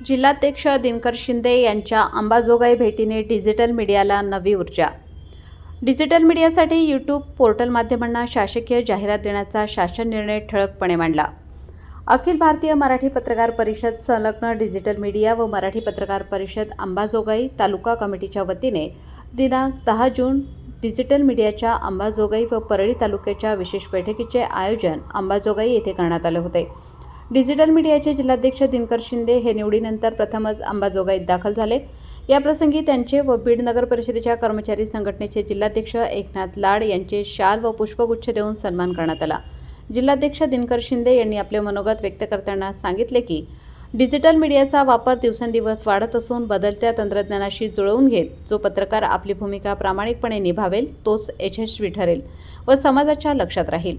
जिल्हाध्यक्ष दिनकर शिंदे यांच्या अंबाजोगाई भेटीने डिजिटल मीडियाला नवी ऊर्जा. डिजिटल मीडियासाठी यूट्यूब पोर्टल माध्यमांना शासकीय जाहिरात देण्याचा शासन निर्णय ठळकपणे मांडला. अखिल भारतीय मराठी पत्रकार परिषद संलग्न डिजिटल मीडिया व मराठी पत्रकार परिषद अंबाजोगाई तालुका कमिटीच्या वतीने दिनांक दहा जून डिजिटल मीडियाच्या अंबाजोगाई व परळी तालुक्याच्या विशेष बैठकीचे आयोजन अंबाजोगाई येथे करण्यात आले होते. डिजिटल मीडियाचे जिल्हाध्यक्ष दिनकर शिंदे हे निवडीनंतर प्रथमच अंबाजोगाईत दाखल झाले. याप्रसंगी त्यांचे व बीड नगर परिषदेच्या कर्मचारी संघटनेचे जिल्हाध्यक्ष एकनाथ लाड यांचे शाल व पुष्पगुच्छ देऊन सन्मान करण्यात आला. जिल्हाध्यक्ष दिनकर शिंदे यांनी आपले मनोगत व्यक्त करताना सांगितले की डिजिटल मीडियाचा वापर दिवसेंदिवस वाढत असून बदलत्या तंत्रज्ञानाशी जुळवून घेत जो पत्रकार आपली भूमिका प्रामाणिकपणे निभावेल तोच यशस्वी ठरेल व समाजाच्या लक्षात राहील.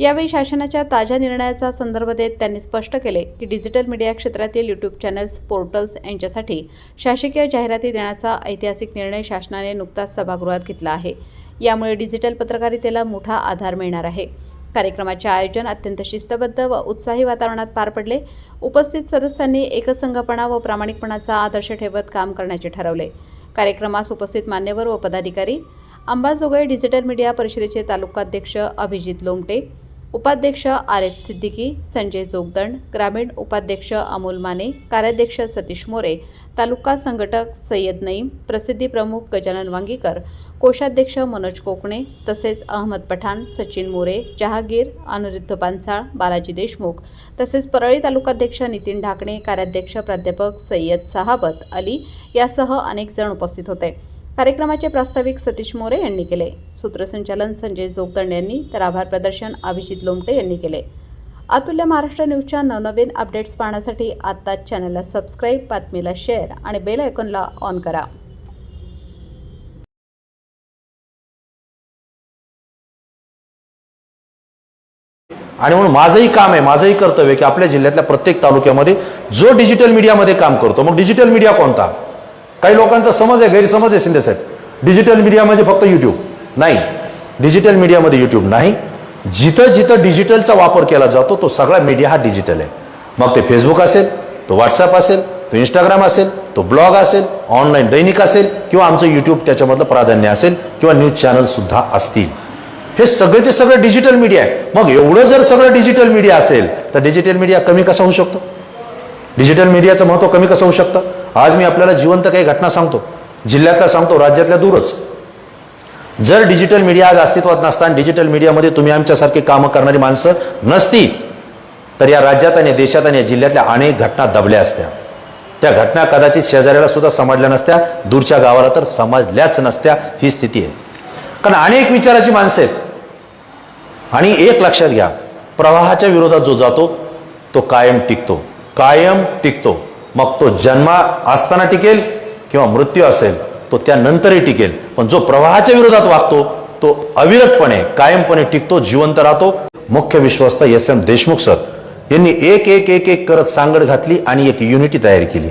यावेळी शासनाच्या ताज्या निर्णयाचा संदर्भ देत त्यांनी स्पष्ट केले की डिजिटल मीडिया क्षेत्रातील यूट्यूब चॅनल्स पोर्टल्स यांच्यासाठी शासकीय जाहिराती देण्याचा ऐतिहासिक निर्णय शासनाने नुकताच सभागृहात घेतला आहे. यामुळे डिजिटल पत्रकारितेला मोठा आधार मिळणार आहे. कार्यक्रमाचे आयोजन अत्यंत शिस्तबद्ध व उत्साही वातावरणात पार पडले. उपस्थित सदस्यांनी एकसंघपणा व प्रामाणिकपणाचा आदर्श ठेवत काम करण्याचे ठरवले. कार्यक्रमास उपस्थित मान्यवर व पदाधिकारी. अंबाजोगाई डिजिटल मीडिया परिषदेचे तालुकाध्यक्ष अभिजित लोमटे उपाध्यक्ष आर एफ सिद्दीकी संजय जोगदंड ग्रामीण उपाध्यक्ष अमोल माने कार्याध्यक्ष सतीश मोरे तालुका संघटक सय्यद नईम प्रसिद्धी प्रमुख गजानन वांगीकर कोषाध्यक्ष मनोज कोकणे तसेच अहमद पठाण सचिन मोरे जहागीर अनिरुद्ध पानसाळ बालाजी देशमुख तसेच परळी तालुकाध्यक्ष नितीन ढाकणे कार्याध्यक्ष प्राध्यापक सय्यद सहाबत अली यासह अनेक जण उपस्थित होते. कार्यक्रमाचे प्रास्ताविक सतीश मोरे यांनी केले. सूत्रसंचालन संजय जोगदंड यांनी तर आभार प्रदर्शन अभिजित लोमटे यांनी केले. अतुल्य महाराष्ट्र न्यूजच्या नवनवीन अपडेट्स पाहण्यासाठी आत्ताच चॅनलला सबस्क्राईब बातमीला शेअर आणि बेल आयकॉनला ऑन करा. आणि म्हणून माझंही काम आहे माझंही कर्तव्य की आपल्या जिल्ह्यातल्या प्रत्येक तालुक्यामध्ये जो डिजिटल मीडियामध्ये काम करतो मग डिजिटल मीडिया कोणता? काही लोकांचा समज आहे गैरसमज आहे शिंदे साहेब. डिजिटल मीडिया म्हणजे फक्त युट्यूब नाही. डिजिटल मीडियामध्ये युट्यूब नाही. जिथं जिथं डिजिटलचा वापर केला जातो तो सगळा मीडिया हा डिजिटल आहे. मग ते फेसबुक असेल तो व्हॉट्सअप असेल तो इंस्टाग्राम असेल तो ब्लॉग असेल ऑनलाईन दैनिक असेल किंवा आमचं युट्यूब त्याच्यामधलं प्राधान्य असेल किंवा न्यूज चॅनलसुद्धा असतील. हे सगळेचे सगळं डिजिटल मीडिया आहे. मग एवढं जर सगळं डिजिटल मीडिया असेल तर डिजिटल मीडिया कमी कसा होऊ शकतो? डिजिटल मीडियाचं महत्त्व कमी कसं होऊ शकतं? आज मी आपल्याला जिवंत काही घटना सांगतो. जिल्ह्यातल्या सांगतो राज्यातल्या दूरच. जर डिजिटल मीडिया आज अस्तित्वात नसताना डिजिटल मीडियामध्ये तुम्ही आमच्यासारखी कामं करणारी माणसं नसती तर या राज्यात आणि देशात आणि या जिल्ह्यातल्या अनेक घटना दबल्या असत्या. त्या घटना कदाचित शेजाऱ्याला सुद्धा समजल्या नसत्या दूरच्या गावाला तर समजल्याच नसत्या ही स्थिती आहे. कारण अनेक विचाराची माणसं आहेत. आणि एक लक्षात घ्या प्रवाहाच्या विरोधात जो जातो तो कायम टिकतो. कायम टिकतो. मग तो जन्मा असताना टिकेल किंवा मृत्यू असेल तो त्यानंतरही टिकेल. पण जो प्रवाहाच्या विरोधात वागतो तो अविरतपणे कायमपणे टिकतो जिवंत राहतो. मुख्य विश्वस्त एस एम देशमुख सर यांनी एक एक एक एक करत सांगड घातली आणि एक युनिटी तयार केली.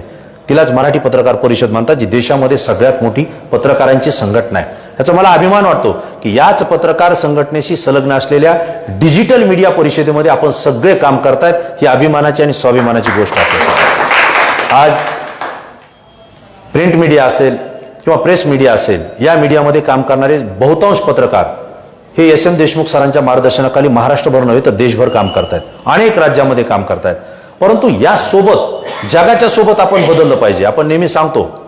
तिलाच मराठी पत्रकार परिषद म्हणतात जी देशामध्ये सगळ्यात मोठी पत्रकारांची संघटना आहे. याचा मला अभिमान वाटतो की याच पत्रकार संघटनेशी संलग्न असलेल्या डिजिटल मीडिया परिषदेमध्ये आपण सगळे काम करतायत ही अभिमानाची आणि स्वाभिमानाची गोष्ट आहे. आज प्रिंट मीडिया असेल किंवा प्रेस मीडिया असेल या मीडियामध्ये काम करणारे बहुतांश पत्रकार हे एस एम देशमुख सरांच्या मार्गदर्शनाखाली महाराष्ट्रभर नव्हे तर देशभर काम करतायत. अनेक राज्यामध्ये काम करतायत. परंतु यासोबत जगाच्या सोबत आपण बदललं पाहिजे. आपण नेहमी सांगतो